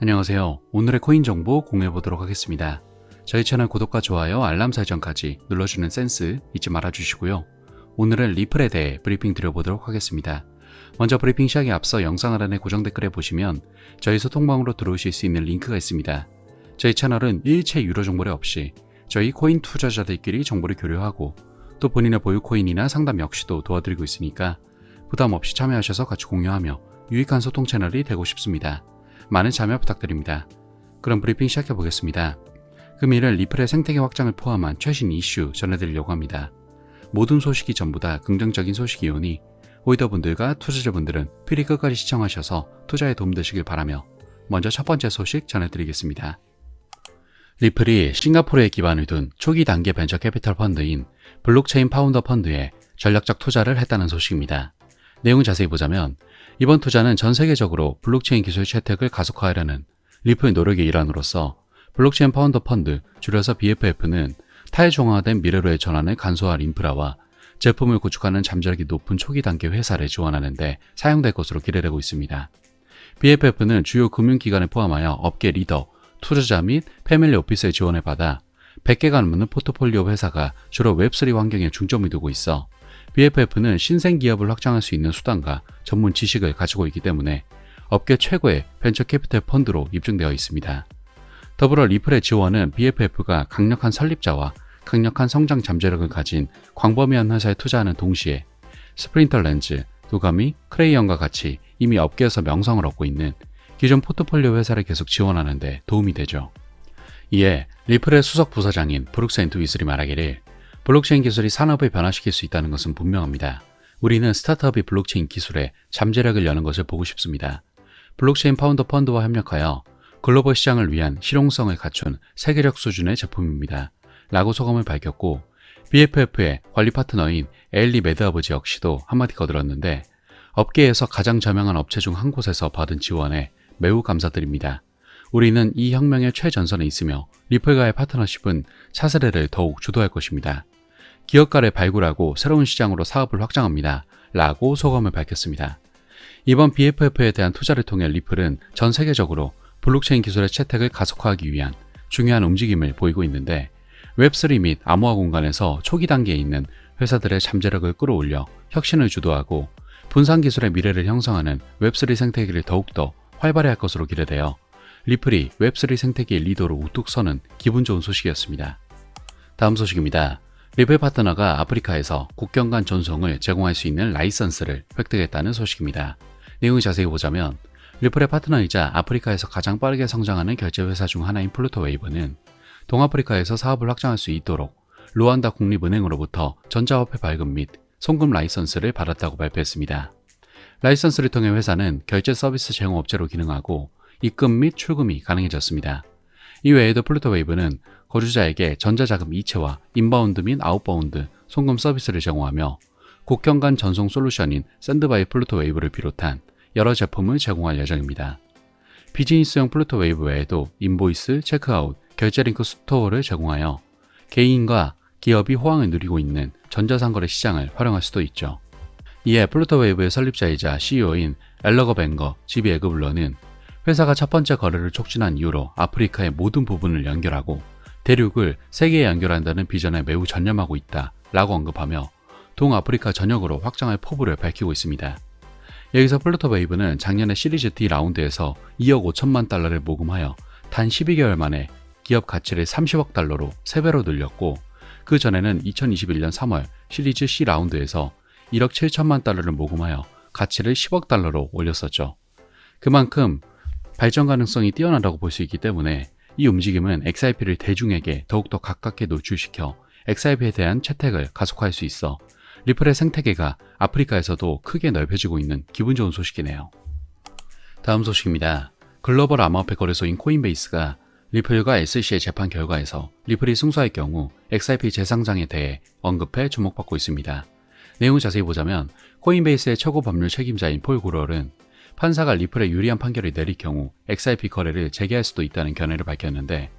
안녕하세요. 오늘의 코인 정보 공유해 보도록 하겠습니다. 저희 채널 구독과 좋아요, 알람 설정까지 눌러주는 센스 잊지 말아주시고요. 오늘은 리플에 대해 브리핑 드려보도록 하겠습니다. 먼저 브리핑 시작에 앞서 영상 아래의 고정 댓글에 보시면 저희 소통방으로 들어오실 수 있는 링크가 있습니다. 저희 채널은 일체 유료 정보를 없이 저희 코인 투자자들끼리 정보를 교류하고 또 본인의 보유 코인이나 상담 역시도 도와드리고 있으니까 부담 없이 참여하셔서 같이 공유하며 유익한 소통 채널이 되고 싶습니다. 많은 참여 부탁드립니다. 그럼 브리핑 시작해 보겠습니다. 금일은 리플의 생태계 확장을 포함한 최신 이슈 전해드리려고 합니다. 모든 소식이 전부 다 긍정적인 소식이오니 호이더분들과 투자자분들은 필히 끝까지 시청하셔서 투자에 도움되시길 바라며 먼저 첫 번째 소식 전해드리겠습니다. 리플이 싱가포르에 기반을 둔 초기 단계 벤처 캐피털 펀드인 블록체인 파운더 펀드에 전략적 투자를 했다는 소식입니다. 내용 자세히 보자면 이번 투자는 전 세계적으로 블록체인 기술 채택을 가속화하려는 리플의 노력의 일환으로서 블록체인 파운더 펀드, 줄여서 BFF는 타일종화된 미래로의 전환을 간소화할 인프라와 제품을 구축하는 잠재력이 높은 초기 단계 회사를 지원하는데 사용될 것으로 기대되고 있습니다. BFF는 주요 금융기관을 포함하여 업계 리더, 투자자 및 패밀리 오피스의 지원을 받아 100개가 넘는 포트폴리오 회사가 주로 웹3 환경에 중점을 두고 있어 BFF는 신생 기업을 확장할 수 있는 수단과 전문 지식을 가지고 있기 때문에 업계 최고의 벤처 캐피탈 펀드로 입증되어 있습니다. 더불어 리플의 지원은 BFF가 강력한 설립자와 강력한 성장 잠재력을 가진 광범위한 회사에 투자하는 동시에 스프린터 렌즈, 도가미, 크레이언과 같이 이미 업계에서 명성을 얻고 있는 기존 포트폴리오 회사를 계속 지원하는 데 도움이 되죠. 이에 리플의 수석 부사장인 브룩스 앤드 위슬이 말하기를 블록체인 기술이 산업을 변화시킬 수 있다는 것은 분명합니다. 우리는 스타트업이 블록체인 기술에 잠재력을 여는 것을 보고 싶습니다. 블록체인 파운더 펀드와 협력하여 글로벌 시장을 위한 실용성을 갖춘 세계적 수준의 제품입니다. 라고 소감을 밝혔고 BFF의 관리 파트너인 에일리 매드아버지 역시도 한마디 거들었는데 업계에서 가장 저명한 업체 중 한 곳에서 받은 지원에 매우 감사드립니다. 우리는 이 혁명의 최전선에 있으며 리플과의 파트너십은 차세대를 더욱 주도할 것입니다. 기업가를 발굴하고 새로운 시장으로 사업을 확장합니다. 라고 소감을 밝혔습니다. 이번 BFF에 대한 투자를 통해 리플은 전 세계적으로 블록체인 기술의 채택을 가속화하기 위한 중요한 움직임을 보이고 있는데 웹3 및 암호화 공간에서 초기 단계에 있는 회사들의 잠재력을 끌어올려 혁신을 주도하고 분산 기술의 미래를 형성하는 웹3 생태계를 더욱더 활발히 할 것으로 기대되어 리플이 웹3 생태계의 리더로 우뚝 서는 기분 좋은 소식이었습니다. 다음 소식입니다. 리플 파트너가 아프리카에서 국경 간 전송을 제공할 수 있는 라이선스를 획득했다는 소식입니다. 내용을 자세히 보자면 리플의 파트너이자 아프리카에서 가장 빠르게 성장하는 결제 회사 중 하나인 플루토 웨이브는 동아프리카에서 사업을 확장할 수 있도록 루안다 국립은행으로부터 전자화폐 발급 및 송금 라이선스를 받았다고 발표했습니다. 라이선스를 통해 회사는 결제 서비스 제공업체로 기능하고 입금 및 출금이 가능해졌습니다. 이외에도 플루토 웨이브는 거주자에게 전자자금 이체와 인바운드 및 아웃바운드 송금 서비스를 제공하며 국경 간 전송 솔루션인 샌드바이 플루토 웨이브를 비롯한 여러 제품을 제공할 예정입니다. 비즈니스용 플루토 웨이브 외에도 인보이스, 체크아웃, 결제링크 스토어를 제공하여 개인과 기업이 호황을 누리고 있는 전자상거래 시장을 활용할 수도 있죠. 이에 플루토 웨이브의 설립자이자 CEO인 엘러거 뱅거 지비 에그블러는 회사가 첫 번째 거래를 촉진한 이후로 아프리카의 모든 부분을 연결하고 대륙을 세계에 연결한다는 비전에 매우 전념하고 있다 라고 언급하며 동아프리카 전역으로 확장할 포부를 밝히고 있습니다. 여기서 플루토 웨이브는 작년에 시리즈 D 라운드에서 2억 5천만 달러를 모금하여 단 12개월 만에 기업 가치를 30억 달러로 3배로 늘렸고 그 전에는 2021년 3월 시리즈 C 라운드에서 1억 7천만 달러를 모금하여 가치를 10억 달러로 올렸었죠. 그만큼 발전 가능성이 뛰어나다고 볼 수 있기 때문에 이 움직임은 XRP를 대중에게 더욱더 가깝게 노출시켜 XRP에 대한 채택을 가속화할 수 있어 리플의 생태계가 아프리카에서도 크게 넓혀지고 있는 기분 좋은 소식이네요. 다음 소식입니다. 글로벌 암호화폐 거래소인 코인베이스가 리플과 SC의 재판 결과에서 리플이 승소할 경우 XRP 재상장에 대해 언급해 주목받고 있습니다. 내용을 자세히 보자면 코인베이스의 최고 법률 책임자인 폴 구럴은 판사가 리플에 유리한 판결을 내릴 경우 XRP 거래를 재개할 수도 있다는 견해를 밝혔는데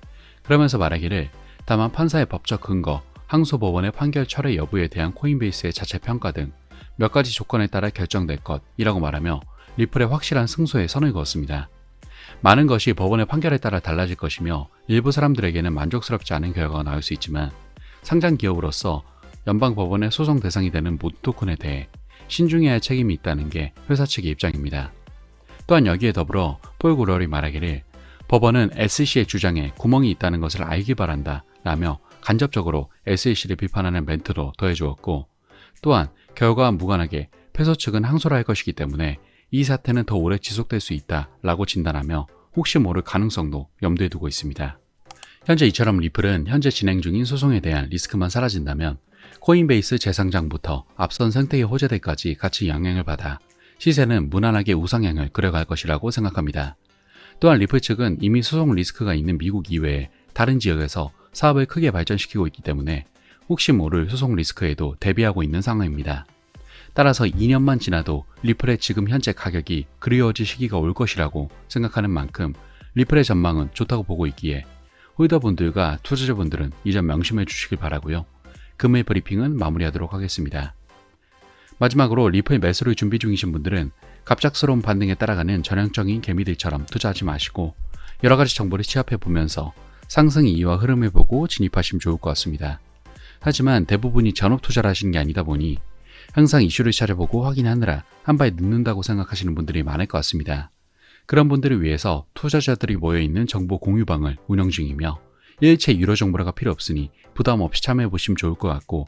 그러면서 말하기를 다만 판사의 법적 근거, 항소법원의 판결 철회 여부에 대한 코인베이스의 자체 평가 등 몇 가지 조건에 따라 결정될 것이라고 말하며 리플의 확실한 승소에 선을 그었습니다. 많은 것이 법원의 판결에 따라 달라질 것이며 일부 사람들에게는 만족스럽지 않은 결과가 나올 수 있지만 상장 기업으로서 연방 법원의 소송 대상이 되는 모든 토큰에 대해 신중해야 할 책임이 있다는 게 회사 측의 입장입니다. 또한 여기에 더불어 폴 구럴이 말하기를 법원은 SEC의 주장에 구멍이 있다는 것을 알기 바란다 라며 간접적으로 SEC를 비판하는 멘트도 더해주었고 또한 결과와 무관하게 패소 측은 항소를 할 것이기 때문에 이 사태는 더 오래 지속될 수 있다 라고 진단하며 혹시 모를 가능성도 염두에 두고 있습니다. 현재 이처럼 리플은 현재 진행 중인 소송에 대한 리스크만 사라진다면 코인베이스 재상장부터 앞선 생태계 호재들까지 같이 영향을 받아 시세는 무난하게 우상향을 그려갈 것이라고 생각합니다. 또한 리플 측은 이미 소송 리스크가 있는 미국 이외에 다른 지역에서 사업을 크게 발전시키고 있기 때문에 혹시 모를 소송 리스크에도 대비하고 있는 상황입니다. 따라서 2년만 지나도 리플의 지금 현재 가격이 그리워질 시기가 올 것이라고 생각하는 만큼 리플의 전망은 좋다고 보고 있기에 홀더분들과 투자자분들은 이 점 명심해 주시길 바라고요. 금일 브리핑은 마무리하도록 하겠습니다. 마지막으로 리플 매수를 준비 중이신 분들은 갑작스러운 반등에 따라가는 전형적인 개미들처럼 투자하지 마시고 여러 가지 정보를 취합해 보면서 상승 이유와 흐름을 보고 진입하시면 좋을 것 같습니다. 하지만 대부분이 전업 투자를 하시는 게 아니다 보니 항상 이슈를 찾아보고 확인하느라 한발 늦는다고 생각하시는 분들이 많을 것 같습니다. 그런 분들을 위해서 투자자들이 모여있는 정보 공유방을 운영 중이며 일체 유료 정보라가 필요 없으니 부담 없이 참여해 보시면 좋을 것 같고